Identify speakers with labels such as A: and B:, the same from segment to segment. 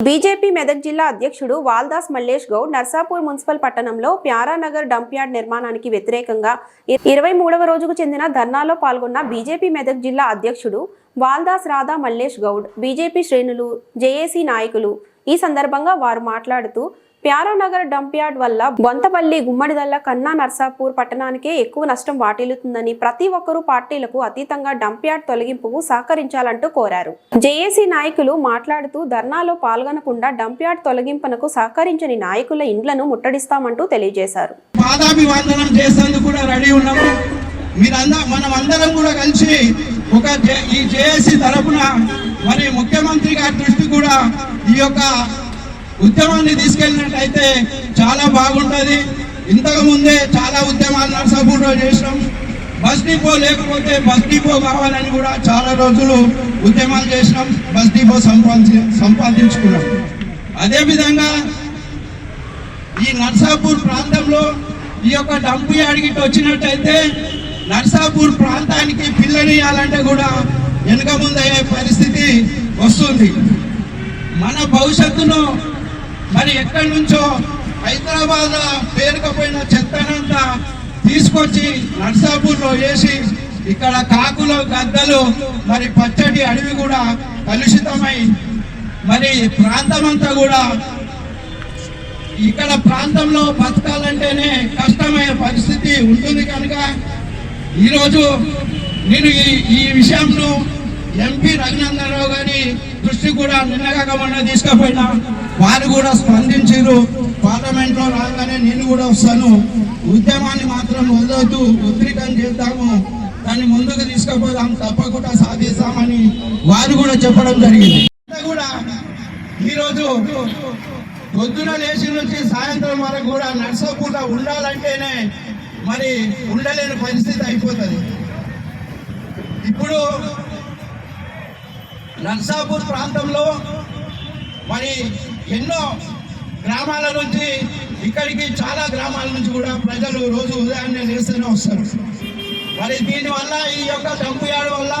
A: BJP Medak జిల్లా అధ్యక్షుడు Valdas Mallesh Goud Narsapur municipal పట్టణంలో ప్యారానగర్ డంప్ యార్డ్ నిర్మాణానికి వ్యతిరేకంగా ఇరవై మూడవ రోజుకు చెందిన ధర్నాలో పాల్గొన్న బీజేపీ మెదక్ జిల్లా అధ్యక్షుడు వాల్దాస్ రాధా మల్లేష్ గౌడ్ బీజేపీ శ్రేణులు జేఏసీ నాయకులు ఈ సందర్భంగా వారు మాట్లాడుతూ ప్యారానగర్ డంప్యార్డ్ వల్ల బొంతపల్లి గుమ్మడిదల్ల కన్నా నర్సాపూర్ పట్టణానికే ఎక్కువ నష్టం వాటిల్లుతుందని ప్రతి ఒక్కరూ పార్టీలకు అతీతంగా డంప్యార్డ్ తొలగింపుకు సహకరించాలంటూ కోరారు. జేఏసీ నాయకులు మాట్లాడుతూ ధర్నాలో పాల్గొనకుండా డంప్యార్డ్ తొలగింపునకు సహకరించని నాయకుల ఇండ్లను ముట్టడిస్తామంటూ తెలియజేశారు.
B: కూడా కలిసి ఒక ఈ జేఏసీ తరపున మరి ముఖ్యమంత్రి గారి దృష్టి కూడా ఈ యొక్క ఉద్యమాన్ని తీసుకెళ్ళినట్టయితే చాలా బాగుంటుంది. ఇంతకు ముందే చాలా ఉద్యమాలు నర్సాపూర్లో చేసినాం. బస్ డిపో లేకపోతే బస్ డిపో కావాలని కూడా చాలా రోజులు ఉద్యమాలు చేసినాం. బస్ డిపో సంపాది సంపాదించుకున్నాం. అదేవిధంగా ఈ నర్సాపూర్ ప్రాంతంలో ఈ యొక్క డంపు యాడికి వచ్చినట్టయితే నర్సాపూర్ ప్రాంతానికి పిల్లనియాలంటే కూడా వెనుక ముందయ్యే పరిస్థితి వస్తుంది. మన భవిష్యత్తును మరి ఎక్కడి నుంచో హైదరాబాద్ పేరుకపోయిన చెత్తనంతా తీసుకొచ్చి నర్సాపూర్లో వేసి ఇక్కడ కాకులు గద్దలు మరి పచ్చడి అడవి కూడా కలుషితమై మరి ప్రాంతమంతా కూడా ఇక్కడ ప్రాంతంలో బతకాలంటేనే కష్టమైన పరిస్థితి ఉంటుంది కనుక ఈరోజు నేను ఈ ఈ విషయంలో ఎంపీ రఘునందనరావు గారి దృష్టి కూడా నిన్నగాక మొన్న తీసుకుపోయినా వారు కూడా స్పందించారు. పార్లమెంట్లో రాగానే నేను కూడా వస్తాను. ఉద్యమాన్ని మాత్రం వదలవుతూ ఉద్రికం చేద్దాము. దాన్ని ముందుకు తీసుకుపోదాం తప్పకుండా సాధిస్తామని వారు కూడా చెప్పడం జరిగింది. కూడా ఈరోజు పొద్దున లేచి నుంచి సాయంత్రం వరకు కూడా నర్సకుండా ఉండాలంటేనే మరి ఉండలేని పరిస్థితి అయిపోతుంది. ఇప్పుడు నర్సాపూర్ ప్రాంతంలో మరి ఎన్నో గ్రామాల నుంచి ఇక్కడికి చాలా గ్రామాల నుంచి కూడా ప్రజలు రోజు ఉదయాన్నే లేస్తూనే వస్తారు. మరి దీనివల్ల ఈ యొక్క దంపుయాడు వల్ల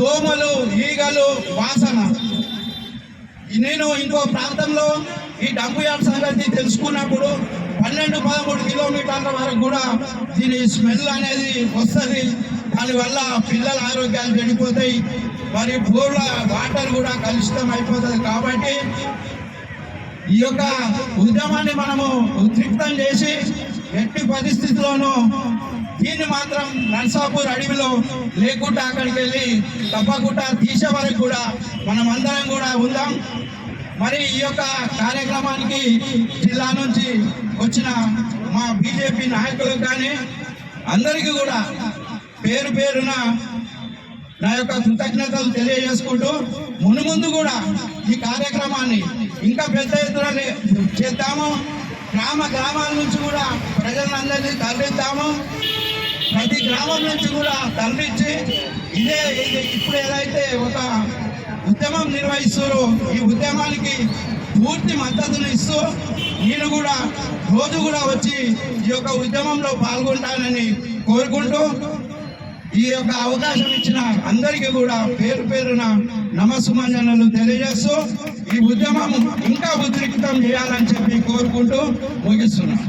B: దోమలు ఈగలు వాసన. నేను ఇంకో ప్రాంతంలో ఈ డంపుయార్డ్ సంగతి తెలుసుకున్నప్పుడు పన్నెండు పదమూడు కిలోమీటర్ల వరకు కూడా దీని స్మెల్ అనేది వస్తుంది. దానివల్ల పిల్లల ఆరోగ్యాలు చెడిపోతాయి. మరి బోర్ల వాటర్ కూడా కలుషితం అయిపోతుంది కాబట్టి ఈ యొక్క ఉద్యమాన్ని మనము ఉద్రిక్తం చేసి ఎట్టి పరిస్థితుల్లోనూ దీన్ని మాత్రం నర్సాపూర్ అడవిలో లేకుండా అక్కడికి వెళ్ళి తప్పకుండా తీసే వరకు కూడా మనం అందరం కూడా ఉందాం. మరి ఈ యొక్క కార్యక్రమానికి జిల్లా నుంచి వచ్చిన మా బీజేపీ నాయకులకు కానీ అందరికీ కూడా పేరు పేరున నా యొక్క కృతజ్ఞతలు తెలియజేసుకుంటూ మునుముందు కూడా ఈ కార్యక్రమాన్ని ఇంకా పెద్ద ఎత్తున చేద్దాము. గ్రామ గ్రామాల నుంచి కూడా ప్రజలందరినీ తరలిద్దాము. ప్రతి గ్రామం నుంచి కూడా తరలించి ఇదే ఇప్పుడు ఏదైతే ఒక ఉద్యమం నిర్వహిస్తారో ఈ ఉద్యమానికి పూర్తి మద్దతును ఇస్తూ నేను కూడా రోజు కూడా వచ్చి ఈ యొక్క ఉద్యమంలో పాల్గొంటానని కోరుకుంటూ ఈ యొక్క అవకాశం ఇచ్చిన అందరికీ కూడా పేరు పేరున నమస్సుమంజనలు తెలియజేస్తూ ఈ ఉద్యమం ఇంకా ఉద్రిక్తం చేయాలని చెప్పి కోరుకుంటూ ముగిస్తున్నాను